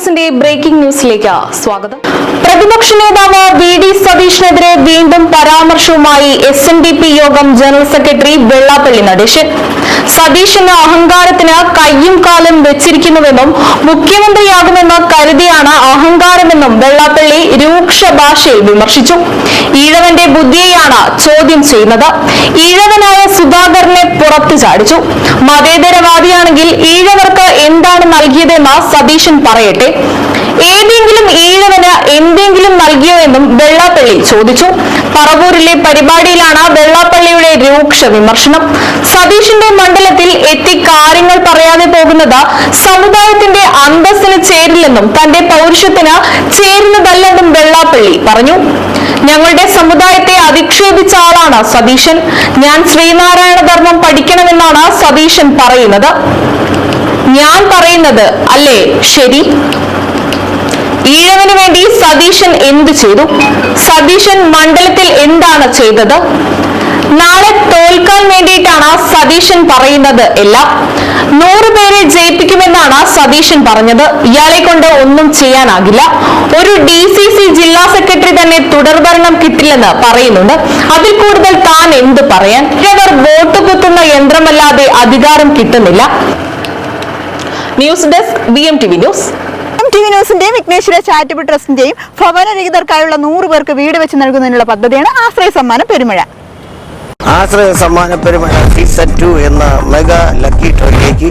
ന്യൂസിന്റെ ബ്രേക്കിംഗ് ന്യൂസിലേക്ക് സ്വാഗതം. പ്രതിപക്ഷ നേതാവ് വി ഡി സതീഷിനെതിരെ വീണ്ടും പരാമർശവുമായി എസ് എൻ ഡി പി യോഗം ജനറൽ സെക്രട്ടറി വെള്ളാപ്പള്ളി നടേശൻ. സതീഷിന് അഹങ്കാരത്തിന് കയ്യും കാലും വെച്ചിരിക്കുന്നുവെന്നും മുഖ്യമന്ത്രിയാകുമെന്ന് കരുതിയാണ് അഹങ്കാരമെന്നും വെള്ളാപ്പള്ളി രൂക്ഷ ഭാഷയിൽ വിമർശിച്ചു. ഈഴവന്റെ ബുദ്ധിയെയാണ് ചോദ്യം ചെയ്യുന്നത്. ഈഴവനായ സുധാകരനെ പുറത്തു ചാടിച്ചു. മതേതരവാദിയാണെങ്കിൽ ഈഴവർക്ക് എന്താണ് നൽകിയതെന്ന് സതീശൻ പറയട്ടെ. ഏതെങ്കിലും ഈഴവന് എന്തെങ്കിലും നൽകിയോ എന്നും വെള്ളാപ്പള്ളി ചോദിച്ചു. പറവൂരിലെ പരിപാടിയിലാണ് വെള്ളാപ്പള്ളിയുടെ രൂക്ഷ വിമർശനം. സതീഷിന്റെ മണ്ഡലത്തിൽ എത്തി കാര്യങ്ങൾ പറയാതെ പോകുന്നത് സമുദായത്തിന്റെ അന്തസ്സിന് ചേരില്ലെന്നും തന്റെ പൗരുഷത്തിന് ചേരുന്നതല്ലെന്നും വെള്ളാപ്പള്ളി പറഞ്ഞു. ഞങ്ങളുടെ സമുദായത്തെ അധിക്ഷേപിച്ച ആളാണ് സതീശൻ. ഞാൻ ശ്രീനാരായണ ധർമ്മം പഠിക്കണമെന്നാണ് സതീശൻ പറയുന്നത്. ഞാൻ പറയുന്നത് അല്ലേ? ശരി. ഈഴവന് വേണ്ടി സതീശൻ എന്ത് ചെയ്തു? സതീശൻ മണ്ഡലത്തിൽ എന്താണ് ചെയ്തത്? നാളെ തോൽക്കാൻ വേണ്ടിയിട്ടാണ് സതീശൻ പറയുന്നത് എല്ലാം. നൂറുപേരെ ജയിപ്പിക്കുമെന്നാണ് സതീശൻ പറഞ്ഞത്. ഇയാളെ കൊണ്ട് ഒന്നും ചെയ്യാനാകില്ല. ഒരു ഡി സി സി ജില്ലാ സെക്രട്ടറി തന്നെ തുടർഭരണം കിട്ടില്ലെന്ന് പറയുന്നുണ്ട്. അതിൽ കൂടുതൽ താൻ എന്ത് പറയാൻ? ഇവർ വോട്ട് കുത്തുന്ന യന്ത്രമല്ലാതെ അധികാരം കിട്ടുന്നില്ല. News desk B M T V news. ന്യൂസിന്റെയും Vighneshwara charitable ട്രസ്റ്റിന്റെയും ഭവനരഹിതർക്കായുള്ള നൂറ് പേർക്ക് വീട് വെച്ച് നൽകുന്നതിനുള്ള പദ്ധതിയാണ് ആശ്രയ സമ്മാനം പെരുമഴ. ആശ്രയ സമ്മാന പെരുമഴ സീസൺ ടു എന്ന മെഗാ ലക്കി ഡ്രോയിലേക്ക്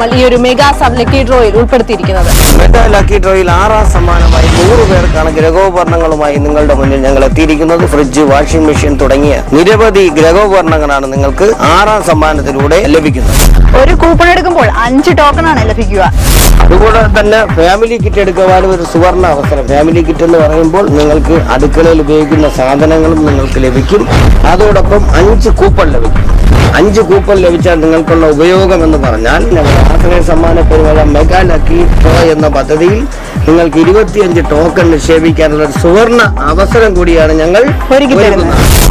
ഈ ഒരു മെഗാ സബ് ലക്കി ഡ്രോയിൽ ഉൾപ്പെടുത്തിയിരിക്കുന്നത്. മെഗാ ലക്കി ഡ്രോയിൽ ആറാം സമ്മാനമായി നൂറ് പേർക്കാണ് ഗ്രഹോപകരണങ്ങളുമായി നിങ്ങളുടെ മുന്നിൽ ഞങ്ങൾ എത്തിയിരിക്കുന്നത്. ഫ്രിഡ്ജ് വാഷിംഗ് മെഷീൻ തുടങ്ങിയ നിരവധി ഗ്രഹോപകരണങ്ങളാണ് നിങ്ങൾക്ക് ആറാം സമ്മാനത്തിലൂടെ ലഭിക്കുന്നത്. ഒരു കൂപ്പൺ എടുക്കുമ്പോൾ അഞ്ച് ടോക്കൺ ആണ് ലഭിക്കുക. അതുപോലെ തന്നെ ഫാമിലി കിറ്റ് എടുക്കുവാനും ഒരു സുവർണ അവസരം. ഫാമിലി കിറ്റ് എന്ന് പറയുമ്പോൾ നിങ്ങൾക്ക് അടുക്കളയിൽ ഉപയോഗിക്കുന്ന സാധനങ്ങളും നിങ്ങൾക്ക് ലഭിക്കും. അതോടൊപ്പം അഞ്ച് കൂപ്പൺ ലഭിക്കും. അഞ്ച് കൂപ്പൺ ലഭിച്ചാൽ നിങ്ങൾക്കുള്ള ഉപയോഗം എന്ന് പറഞ്ഞാൽ ഞങ്ങൾ ആശ്രയ സമ്മാന പെരുമഴ മെഗാ ലക്കി ഡ്രോ എന്ന പദ്ധതിയിൽ നിങ്ങൾക്ക് ഇരുപത്തിയഞ്ച് ടോക്കൺ നിക്ഷേപിക്കാനുള്ള ഒരു സുവർണ അവസരം കൂടിയാണ് ഞങ്ങൾ ഒരുക്കി തരുന്നത്.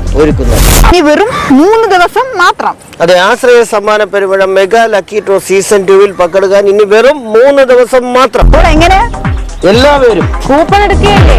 ഒരുക്കുന്നത് ഇനി വെറും മൂന്ന് ദിവസം മാത്രം. അതെ ആശ്രയ സമ്മാന പരിപാടി മെഗാ ലക്കി ടോ സീസൺ ടുവിൽ പങ്കെടുക്കാൻ ഇനി വെറും മൂന്ന് ദിവസം മാത്രം. അപ്പോൾ എങ്ങനെ? എല്ലാവരും. കൂപ്പൺ എടുക്കുകയല്ലേ?